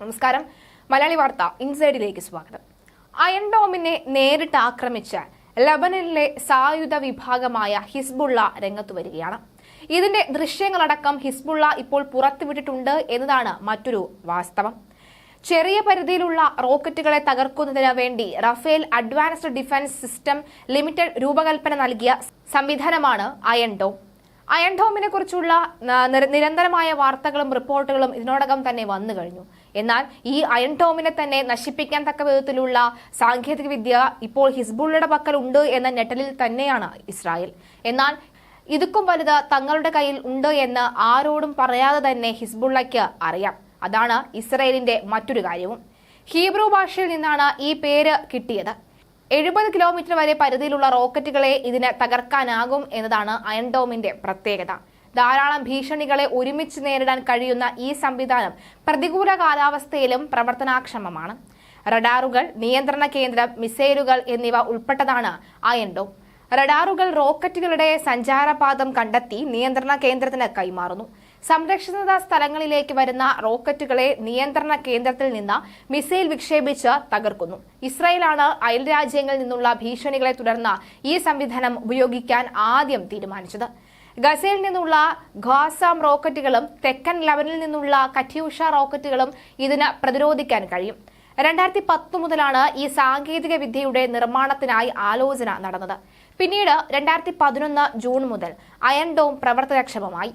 നമസ്കാരം. മലയാളി വാർത്ത ഇൻസൈഡിലേക്ക് സ്വാഗതം. അയൺ ഡോമിനെ നേരിട്ട് ആക്രമിച്ച് ലബനനിലെ സായുധ വിഭാഗമായ ഹിസ്ബുള്ള രംഗത്ത് വരികയാണ്. ഇതിന്റെ ദൃശ്യങ്ങളടക്കം ഹിസ്ബുള്ള ഇപ്പോൾ പുറത്തുവിട്ടിട്ടുണ്ട് എന്നതാണ് മറ്റൊരു വാസ്തവം. ചെറിയ പരിധിയിലുള്ള റോക്കറ്റുകളെ തകർക്കുന്നതിന് വേണ്ടി Rafael advanced defence system limited രൂപകൽപ്പന നൽകിയ സംവിധാനമാണ് അയൺ ഡോം. അയൺ ഡോമിനെ കുറിച്ചുള്ള നിരന്തരമായ വാർത്തകളും റിപ്പോർട്ടുകളും ഇതിനോടകം തന്നെ വന്നു കഴിഞ്ഞു എന്നാൽ ഈ അയൺ ടോമിനെ തന്നെ നശിപ്പിക്കാൻ തക്ക വിധത്തിലുള്ള സാങ്കേതിക വിദ്യ ഇപ്പോൾ ഹിസ്ബുള്ളയുടെ പക്കൽ ഉണ്ട് എന്ന ഞെട്ടലിൽ തന്നെയാണ് ഇസ്രായേൽ. എന്നാൽ ഇതുക്കും വലുത് തങ്ങളുടെ കയ്യിൽ ഉണ്ട് എന്ന് ആരോടും പറയാതെ തന്നെ ഹിസ്ബുള്ളയ്ക്ക് അറിയാം. അതാണ് ഇസ്രായേലിന്റെ മറ്റൊരു കാര്യവും. ഹീബ്രു ഭാഷയിൽ നിന്നാണ് ഈ പേര് കിട്ടിയത്. എഴുപത് കിലോമീറ്റർ വരെ പരിധിയിലുള്ള റോക്കറ്റുകളെ ഇതിന് തകർക്കാനാകും എന്നതാണ് അയൺ ഡോമിന്റെ പ്രത്യേകത. ധാരാളം ഭീഷണികളെ ഒരുമിച്ച് നേരിടാൻ കഴിയുന്ന ഈ സംവിധാനം പ്രതികൂല കാലാവസ്ഥയിലും പ്രവർത്തനാക്ഷമമാണ്. റഡാറുകൾ നിയന്ത്രണ കേന്ദ്രം മിസൈലുകൾ എന്നിവ ഉൾപ്പെട്ടതാണ് അയൺ റഡാറുകൾ റോക്കറ്റുകളുടെ സഞ്ചാരപാതം കണ്ടെത്തി നിയന്ത്രണ കേന്ദ്രത്തിന് കൈമാറുന്നു. സംരക്ഷിത സ്ഥലങ്ങളിലേക്ക് വരുന്ന റോക്കറ്റുകളെ നിയന്ത്രണ കേന്ദ്രത്തിൽ നിന്ന് മിസൈൽ വിക്ഷേപിച്ച് തകർക്കുന്നു. ഇസ്രായേലാണ് അയൽ രാജ്യങ്ങളിൽ നിന്നുള്ള ഭീഷണികളെ തുടർന്ന് ഈ സംവിധാനം ഉപയോഗിക്കാൻ ആദ്യം തീരുമാനിച്ചത്. ഗസയിൽ നിന്നുള്ള ഖാസാം റോക്കറ്റുകളും തെക്കൻ ലെവനിൽ നിന്നുള്ള കറ്റ്യൂഷ റോക്കറ്റുകളും ഇതിന് പ്രതിരോധിക്കാൻ കഴിയും. രണ്ടായിരത്തി പത്ത് മുതലാണ് ഈ സാങ്കേതിക വിദ്യയുടെ നിർമ്മാണത്തിനായി ആലോചന നടന്നത്. പിന്നീട് രണ്ടായിരത്തി പതിനൊന്ന് ജൂൺ മുതൽ അയൺ ഡോം പ്രവർത്തനക്ഷമമായി.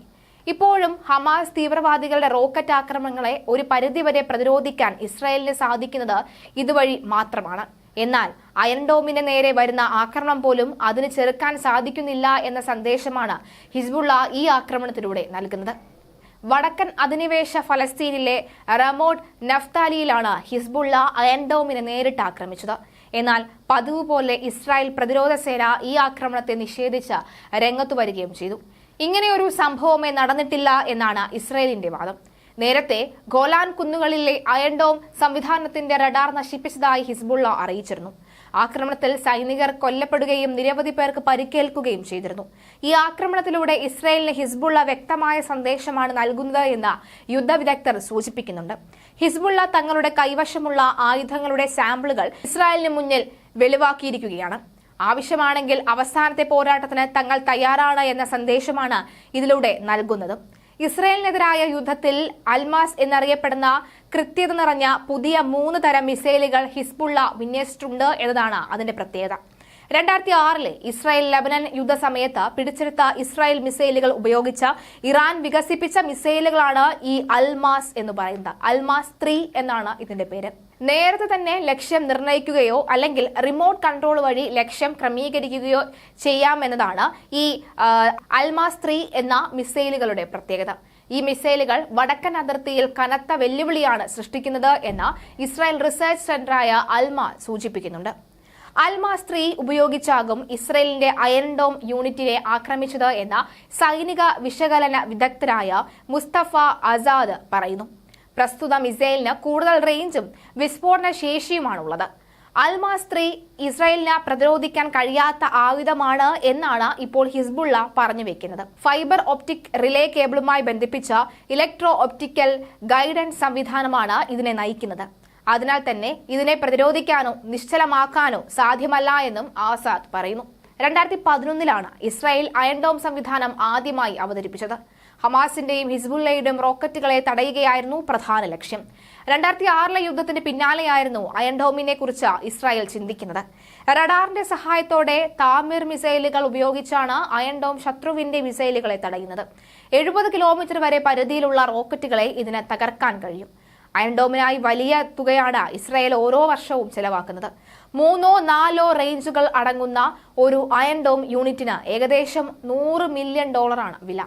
ഇപ്പോഴും ഹമാസ് തീവ്രവാദികളുടെ റോക്കറ്റ് ആക്രമണങ്ങളെ ഒരു പരിധിവരെ പ്രതിരോധിക്കാൻ ഇസ്രായേലിന് സാധിക്കുന്നത് ഇതുവഴി മാത്രമാണ്. എന്നാൽ അയൺ ഡോമിന് നേരെ വരുന്ന ആക്രമണം പോലും അതിന് ചെറുക്കാൻ സാധിക്കുന്നില്ല എന്ന സന്ദേശമാണ് ഹിസ്ബുള്ള ഈ ആക്രമണത്തിലൂടെ നൽകുന്നത്. വടക്കൻ അധിനിവേശ ഫലസ്തീനിലെ റമോഡ് നഫ്താലിയിലാണ് ഹിസ്ബുള്ള അയൺ ഡോമിനെ നേരിട്ട് ആക്രമിച്ചത്. എന്നാൽ പതിവ് പോലെ ഇസ്രായേൽ പ്രതിരോധ സേന ഈ ആക്രമണത്തെ നിഷേധിച്ച് രംഗത്തു വരികയും ചെയ്തു. ഇങ്ങനെയൊരു സംഭവമേ നടന്നിട്ടില്ല എന്നാണ് ഇസ്രായേലിന്റെ വാദം. നേരത്തെ ഗോലാൻ കുന്നുകളിലെ അയൺഡോം സംവിധാനത്തിന്റെ റഡാർ നശിപ്പിച്ചതായി ഹിസ്ബുള്ള അറിയിച്ചിരുന്നു. ആക്രമണത്തിൽ സൈനികർ കൊല്ലപ്പെടുകയും നിരവധി പേർക്ക് പരിക്കേൽക്കുകയും ചെയ്തിരുന്നു. ഈ ആക്രമണത്തിലൂടെ ഇസ്രയേലിന് ഹിസ്ബുള്ള വ്യക്തമായ സന്ദേശമാണ് നൽകുന്നത് എന്ന് യുദ്ധവിദഗ്ധർ സൂചിപ്പിക്കുന്നുണ്ട്. ഹിസ്ബുള്ള തങ്ങളുടെ കൈവശമുള്ള ആയുധങ്ങളുടെ സാമ്പിളുകൾ ഇസ്രായേലിന് മുന്നിൽ വെളിവാക്കിയിരിക്കുകയാണ്. ആവശ്യമാണെങ്കിൽ അവസാനത്തെ പോരാട്ടത്തിന് തങ്ങൾ തയ്യാറാണ് എന്ന സന്ദേശമാണ് ഇതിലൂടെ നൽകുന്നത്. ഇസ്രയേലിനെതിരായ യുദ്ധത്തിൽ അൽമാസ് എന്നറിയപ്പെടുന്ന കൃത്യത നിറഞ്ഞ പുതിയ മൂന്ന് തരം മിസൈലുകൾ ഹിസ്ബുള്ള വിന്യസിച്ചിട്ടുണ്ട് എന്നതാണ് അതിന്റെ പ്രത്യേകത. രണ്ടായിരത്തി ആറിലെ ഇസ്രായേൽ ലബനൻ യുദ്ധസമയത്ത് പിടിച്ചെടുത്ത ഇസ്രായേൽ മിസൈലുകൾ ഉപയോഗിച്ച് ഇറാൻ വികസിപ്പിച്ച മിസൈലുകളാണ് ഈ അൽമാസ് എന്ന് പറയുന്നത്. അൽമാസ് ത്രീ എന്നാണ് ഇതിന്റെ പേര്. നേരത്തെ തന്നെ ലക്ഷ്യം നിർണയിക്കുകയോ അല്ലെങ്കിൽ റിമോട്ട് കൺട്രോൾ വഴി ലക്ഷ്യം ക്രമീകരിക്കുകയോ ചെയ്യാമെന്നതാണ് ഈ അൽമാസ് ത്രീ എന്ന മിസൈലുകളുടെ പ്രത്യേകത. ഈ മിസൈലുകൾ വടക്കൻ അതിർത്തിയിൽ കനത്ത വെല്ലുവിളിയാണ് സൃഷ്ടിക്കുന്നത് എന്ന് ഇസ്രായേൽ റിസർച്ച് സെന്ററായ അൽമ സൂചിപ്പിക്കുന്നുണ്ട്. അൽമാസ് ത്രീ ഉപയോഗിച്ചാകും ഇസ്രയേലിന്റെ അയൺ ഡോം യൂണിറ്റിനെ ആക്രമിച്ചത് എന്ന സൈനിക വിശകലന വിദഗ്ധരായ മുസ്തഫ ആസാദ് പറയുന്നു. പ്രസ്തുത മിസൈലിന് കൂടുതൽ റേഞ്ചും വിസ്ഫോടന ശേഷിയുമാണുള്ളത് അൽമാസ് ത്രീ ഇസ്രായേലിന് പ്രതിരോധിക്കാൻ കഴിയാത്ത ആയുധമാണ് എന്നാണ് ഇപ്പോൾ ഹിസ്ബുള്ള പറഞ്ഞു വെക്കുന്നത്. ഫൈബർ ഒപ്റ്റിക് റിലേ കേബിളുമായി ബന്ധിപ്പിച്ച ഇലക്ട്രോ ഒപ്റ്റിക്കൽ ഗൈഡൻസ് സംവിധാനമാണ് ഇതിനെ നയിക്കുന്നത്. അതിനാൽ തന്നെ ഇതിനെ പ്രതിരോധിക്കാനോ നിശ്ചലമാക്കാനോ സാധ്യമല്ല എന്നും ആസാദ് പറയുന്നു. രണ്ടായിരത്തി പതിനൊന്നിലാണ് ഇസ്രായേൽ അയൺഡോം സംവിധാനം ആദ്യമായി അവതരിപ്പിച്ചത്. ഹമാസിന്റെയും ഹിസ്ബുല്ലയുടെയും റോക്കറ്റുകളെ തടയുകയായിരുന്നു പ്രധാന ലക്ഷ്യം. രണ്ടായിരത്തി ആറിലെ യുദ്ധത്തിന് പിന്നാലെയായിരുന്നു അയൺഡോമിനെ കുറിച്ച് ഇസ്രായേൽ ചിന്തിക്കുന്നത്. റഡാറിന്റെ സഹായത്തോടെ താമിർ മിസൈലുകൾ ഉപയോഗിച്ചാണ് അയൺഡോം ശത്രുവിന്റെ മിസൈലുകളെ തടയുന്നത്. എഴുപത് കിലോമീറ്റർ വരെ പരിധിയിലുള്ള റോക്കറ്റുകളെ ഇതിന് തകർക്കാൻ കഴിയും. അയൺഡോമിനായി വലിയ തുകയാണ് ഇസ്രായേൽ ഓരോ വർഷവും ചെലവാക്കുന്നത്. മൂന്നോ നാലോ റേഞ്ചുകൾ അടങ്ങുന്ന ഒരു അയൺഡോം യൂണിറ്റിന് ഏകദേശം നൂറ് മില്യൺ ഡോളറാണ് വില.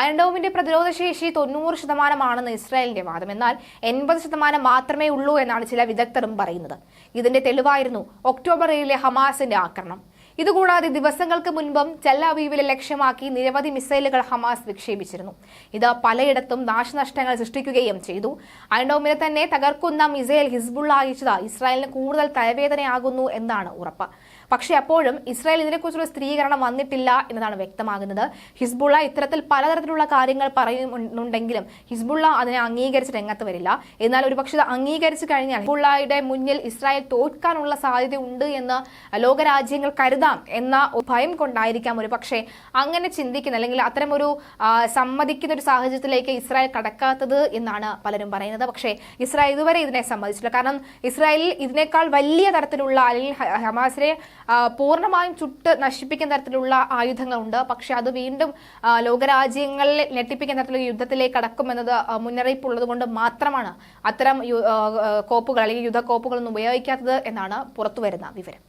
അയൺഡോമിന്റെ പ്രതിരോധശേഷി തൊണ്ണൂറ് ശതമാനമാണെന്ന് ഇസ്രായേലിന്റെ വാദം. എന്നാൽ എൺപത് ശതമാനം മാത്രമേ ഉള്ളൂ എന്നാണ് ചില വിദഗ്ധരും പറയുന്നത്. ഇതിന്റെ തെളിവായിരുന്നു ഒക്ടോബർ ഏഴിലെ ഹമാസിന്റെ ആക്രമണം. ഇതുകൂടാതെ ദിവസങ്ങൾക്ക് മുൻപും ചെല്ലാവീവിലെ ലക്ഷ്യമാക്കി നിരവധി മിസൈലുകൾ ഹമാസ് വിക്ഷേപിച്ചിരുന്നു. ഇത് പലയിടത്തും നാശനഷ്ടങ്ങൾ സൃഷ്ടിക്കുകയും ചെയ്തു. അയൺഡോമിനെ തന്നെ തകർക്കുന്ന മിസൈൽ ഹിസ്ബുള്ള അയച്ചത് ഇസ്രായേലിന് കൂടുതൽ തലവേദനയാകുന്നു എന്നാണ് ഉറപ്പ്. പക്ഷേ അപ്പോഴും ഇസ്രായേൽ ഇതിനെക്കുറിച്ചുള്ള സ്ഥിരീകരണം വന്നിട്ടില്ല എന്നതാണ് വ്യക്തമാകുന്നത്. ഹിസ്ബുള്ള ഇത്തരത്തിൽ പലതരത്തിലുള്ള കാര്യങ്ങൾ പറയുന്നുണ്ടെങ്കിലും ഹിസ്ബുള്ള അതിനെ അംഗീകരിച്ച് രംഗത്ത് വരില്ല. എന്നാൽ ഒരുപക്ഷെ ഇത് അംഗീകരിച്ചു കഴിഞ്ഞാൽ ഹിസ്ബുള്ളയുടെ മുന്നിൽ ഇസ്രായേൽ തോൽക്കാനുള്ള സാധ്യത ഉണ്ട് എന്ന് ലോകരാജ്യങ്ങൾ കരുതാം എന്ന ഭയം കൊണ്ടായിരിക്കാം ഒരു പക്ഷേ അങ്ങനെ ചിന്തിക്കുന്ന അല്ലെങ്കിൽ അത്തരമൊരു സമ്മതിക്കുന്ന ഒരു സാഹചര്യത്തിലേക്ക് ഇസ്രായേൽ കടക്കാത്തത് എന്നാണ് പലരും പറയുന്നത്. പക്ഷേ ഇസ്രായേൽ ഇതുവരെ ഇതിനെ സമ്മതിച്ചില്ല കാരണം ഇസ്രായേലിൽ ഇതിനേക്കാൾ വലിയ തരത്തിലുള്ള അല്ലെങ്കിൽ ഹമാസിനെ പൂർണമായും ചുട്ട് നശിപ്പിക്കുന്ന തരത്തിലുള്ള ആയുധങ്ങളുണ്ട്. പക്ഷേ അത് വീണ്ടും ലോകരാജ്യങ്ങളിൽ ലോകരാജ്യങ്ങളെ ഞെട്ടിപ്പിക്കുന്ന തരത്തിലുള്ള യുദ്ധത്തിലേക്ക് കടക്കുമെന്നത് മുന്നറിയിപ്പുള്ളത് കൊണ്ട് മാത്രമാണ് അത്തരം കോപ്പുകൾ അല്ലെങ്കിൽ യുദ്ധക്കോപ്പുകളൊന്നും ഉപയോഗിക്കാത്തത് എന്നാണ് പുറത്തുവരുന്ന വിവരം.